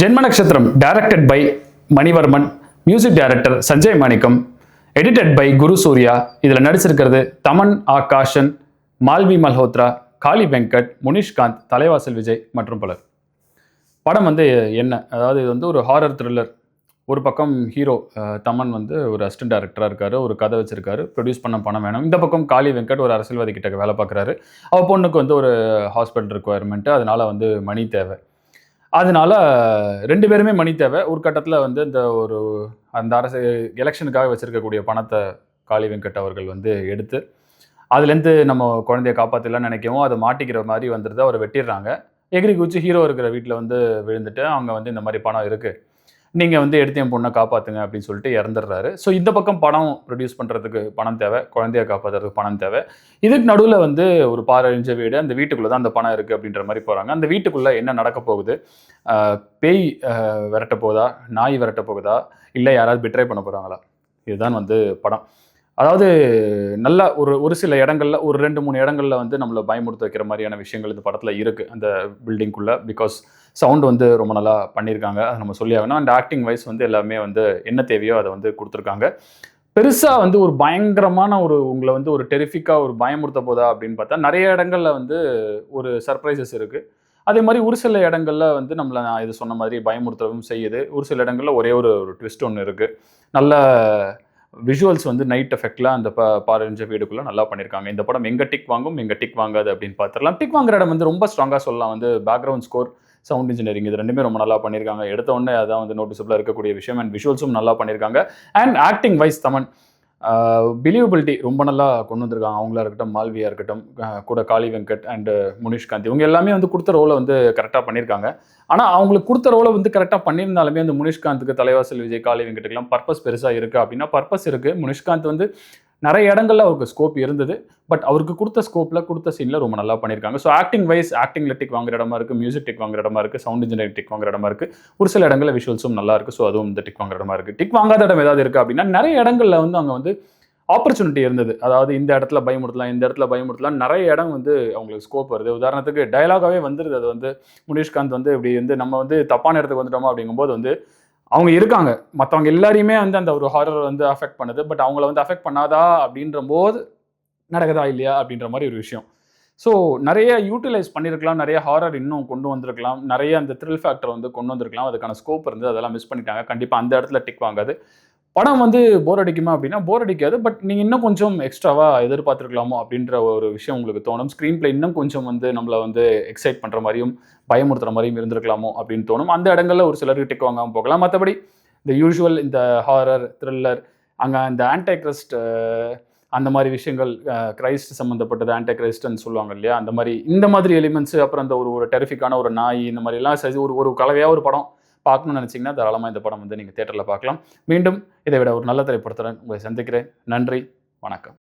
Jenma Natchathiram directed by Manivarman music director Sanjay Manikkam edited by Guru Surya. இதில் நடிச்சிருக்கிறது தமன் ஆகாஷன் மால்வி மல்ஹோத்ரா காளி வெங்கட் முனிஷ்காந்த் தலைவாசல் விஜய் மற்றும் பலர். படம் வந்து என்ன? அதாவது இது வந்து ஒரு ஹாரர் த்ரில்லர் ஒரு பக்கம் ஹீரோ தமன் வந்து ஒரு அசிஸ்டன்ட் டேரக்டராக இருக்கார் ஒரு கதை வச்சிருக்காரு ப்ரொடியூஸ் பண்ண பணம் வேணும். இந்த பக்கம் காளி வெங்கட் ஒரு அரசியல்வாதி கிட்ட வேலை பார்க்குறாரு. அவள் பொண்ணுக்கு வந்து ஒரு ஹாஸ்பிட்டல் ரெக்குவயர்மெண்ட்டு அதனால் வந்து மணி தேவை. அதனால ரெண்டு பேருமே மணி தேவை. ஒரு கட்டத்தில் வந்து இந்த ஒரு அந்த அரசு எலெக்ஷனுக்காக வச்சுருக்கக்கூடிய பணத்தை காளி வெங்கட் அவர்கள் வந்து எடுத்து அதுலேருந்து நம்ம குழந்தைய காப்பாற்றலாம்னு நினைக்கவும் அதை மாட்டிக்கிற மாதிரி வந்துடுது அவரை வெட்டிடுறாங்க. எகிரி குச்சி ஹீரோ இருக்கிற வீட்டில் வந்து விழுந்துட்டு அவங்க வந்து இந்த மாதிரி பணம் இருக்குது நீங்கள் வந்து எடுத்து என் பொண்ணை காப்பாற்றுங்க அப்படின்னு சொல்லிட்டு இறந்துடுறாரு. ஸோ இந்த பக்கம் பணம் ப்ரொடியூஸ் பண்ணுறதுக்கு பணம் தேவை குழந்தைய காப்பாற்றுறதுக்கு பணம் தேவை. இதுக்கு நடுவில் வந்து ஒரு பாரழிஞ்ச வீடு அந்த வீட்டுக்குள்ளே தான் அந்த பணம் இருக்குது அப்படின்ற மாதிரி போகிறாங்க அந்த வீட்டுக்குள்ளே என்ன நடக்க போகுது? பேய் விரட்ட போகுதா? நாய் விரட்ட போகுதா? இல்லை யாராவது பிட்ரை பண்ண போகிறாங்களா இதுதான் வந்து படம். அதாவது நல்ல ஒரு ஒரு சில இடங்கள்ல ஒரு ரெண்டு மூணு இடங்கள்ல வந்து நம்மளை பயமுறுத்த வைக்கிற மாதிரியான விஷயங்கள் இந்த படத்தில் இருக்குது அந்த பில்டிங்குள்ளே பிகாஸ் சவுண்ட் வந்து ரொம்ப நல்லா பண்ணியிருக்காங்க. அதை நம்ம சொல்லி ஆகணும். அண்ட் ஆக்டிங் வைஸ் வந்து எல்லாமே வந்து என்ன தேவையோ அதை வந்து கொடுத்துருக்காங்க. பெருசாக வந்து ஒரு பயங்கரமான ஒரு உங்களை வந்து ஒரு டெரிஃபிக்காக ஒரு பயமுறுத்த போதா அப்படின்னு பார்த்தா நிறைய இடங்களில் வந்து ஒரு சர்ப்ரைசஸ் இருக்குது அதே மாதிரி ஒரு சில இடங்களில் வந்து நம்மளை நான் இது சொன்ன மாதிரி பயமுறுத்தவும் செய்யுது. ஒரு சில இடங்களில் ஒரே ஒரு ஒரு ட்விஸ்ட் ஒன்று இருக்குது நல்ல விஷுவல்ஸ் வந்து நைட் எஃபெக்டில் அந்த ப பாரஞ்ச வீடுக்குள்ளே நல்லா பண்ணியிருக்காங்க இந்த படம் எங்கே டிக் வாங்கும் எங்கே டிக் வாங்காது அப்படின்னு பார்த்துடலாம் டிக் வாங்குற இடம் வந்து ரொம்ப ஸ்ட்ராங்காக சொல்லலாம். வந்து பேக்ரவுண்ட் ஸ்கோர் சவுண்ட் இன்ஜினியரிங் இது ரெண்டுமே ரொம்ப நல்லா பண்ணியிருக்காங்க எடுத்த உடனே அதான் வந்து நோட்டிசபிளாக இருக்கக்கூடிய விஷயம். அண்ட் விஷுவல்ஸும் நல்லா பண்ணியிருக்காங்க and acting wise Thaman believability ரொம்ப நல்லா கொண்டு வந்திருக்காங்க. அவங்களா இருக்கட்டும் மால்வியா இருக்கட்டும் கூட காளி வெங்கட் அண்ட் முனிஷ்காந்த் இவங்க எல்லாமே வந்து கொடுத்த ரோலை வந்து கரெக்டாக பண்ணியிருக்காங்க. ஆனால் அவங்களுக்கு கொடுத்த ரோலை வந்து கரெக்டாக பண்ணியிருந்தாலுமே அந்த முனிஷ்காந்துக்கு தலைவாசல் விஜய் காளி வெங்கட்டுக்கெல்லாம் பர்பஸ் பெருசாக இருக்குது அப்படின்னா பர்பஸ் இருக்குது முனிஷ்காந்த் வந்து நிறைய இடங்கள்ல அவருக்கு ஸ்கோப் இருந்தது. பட் அவருக்கு கொடுத்த ஸ்கோப்பில் கொடுத்த சீனில் ரொம்ப நல்லா பண்ணியிருக்காங்க. So acting wise acting tick வாங்குற இடமா இருக்குது மியூசிக் டிக் வாங்குற இடமா இருக்குது சவுண்ட் இன்ஜினியரிங் டிக் வாங்குற இடமா இருக்குது ஒரு சில இடங்களில் விஷுவல்ஸும் நல்லா இருக்குது ஸோ அதுவும் இந்த டிக் வாங்குற இடமா இருக்குது டிக் வாங்காத இடம் ஏதாவது இருக்குது அப்படின்னா நிறைய இடங்கள்ல வந்து அங்கே வந்து ஆப்பர்ச்சுனிட்டி இருந்தது. அதாவது இந்த இடத்துல பயமுறுத்தலாம் இந்த இடத்துல பயமுறுத்தலாம். நிறைய இடம் வந்து அவங்களுக்கு ஸ்கோப் வருது. உதாரணத்துக்கு டயலாகவே வந்துருது. அது வந்து முனிஷ்காந்த் வந்து இப்படி வந்து நம்ம வந்து தப்பான இடத்துக்கு வந்துட்டோமா அப்படிங்கும்போது வந்து அவங்க இருக்காங்க. மற்றவங்க எல்லாரையுமே வந்து அந்த ஒரு ஹாரர் வந்து அஃபெக்ட் பண்ணுது. பட் அவங்கள வந்து அஃபெக்ட் பண்ணாதா அப்படின்ற போது நடக்குதா இல்லையா அப்படின்ற மாதிரி ஒரு விஷயம். ஸோ நிறைய யூட்டிலைஸ் பண்ணியிருக்கலாம் நிறைய ஹாரர் இன்னும் கொண்டு வந்திருக்கலாம். நிறைய அந்த த்ரில் ஃபேக்டர் வந்து கொண்டு வந்திருக்கலாம். அதுக்கான ஸ்கோப் இருந்து அதெல்லாம் மிஸ் பண்ணிட்டாங்க. கண்டிப்பாக அந்த இடத்துல டிக் வாங்காது. படம் வந்து போர் அடிக்குமா அப்படின்னா போர் அடிக்காது. பட் நீங்கள் இன்னும் கொஞ்சம் எக்ஸ்ட்ராவாக எதிர்பார்த்துருக்கலாமோ அப்படின்ற ஒரு விஷயம் உங்களுக்கு தோணும். ஸ்க்ரீன் பிளே இன்னும் கொஞ்சம் வந்து நம்மளை வந்து எக்ஸைட் பண்ணுற மாதிரியும் பயமுறுத்துகிற மாதிரியும் இருந்திருக்கலாமோ அப்படின்னு தோணும். அந்த இடங்களில் ஒரு சிலருக்கு டிக் வாங்காமல் போகலாம். மற்றபடி இந்த யூஷுவல் இந்த ஹாரர் த்ரில்லர் அங்கே இந்த ஆன்டை அந்த மாதிரி விஷயங்கள் கிரைஸ்ட் சம்மந்தப்பட்டது ஆன்டை கிரைஸ்ட்னு சொல்லுவாங்க இல்லையா? அந்த மாதிரி இந்த மாதிரி எலிமெண்ட்ஸ் அப்புறம் இந்த ஒரு ஒரு டெரிஃபிக்கான ஒரு நாய் இந்த மாதிரிலாம் சரி ஒரு ஒரு கலவையாக ஒரு படம் பார்க்கணும்னு நினச்சிங்கன்னா தாராளமாக இந்த படம் வந்து நீங்கள் தேட்டரில் பார்க்கலாம். மீண்டும் இதை விட ஒரு நல்ல திரைப்படத்துடன் உங்களை சந்திக்கிறேன். நன்றி வணக்கம்.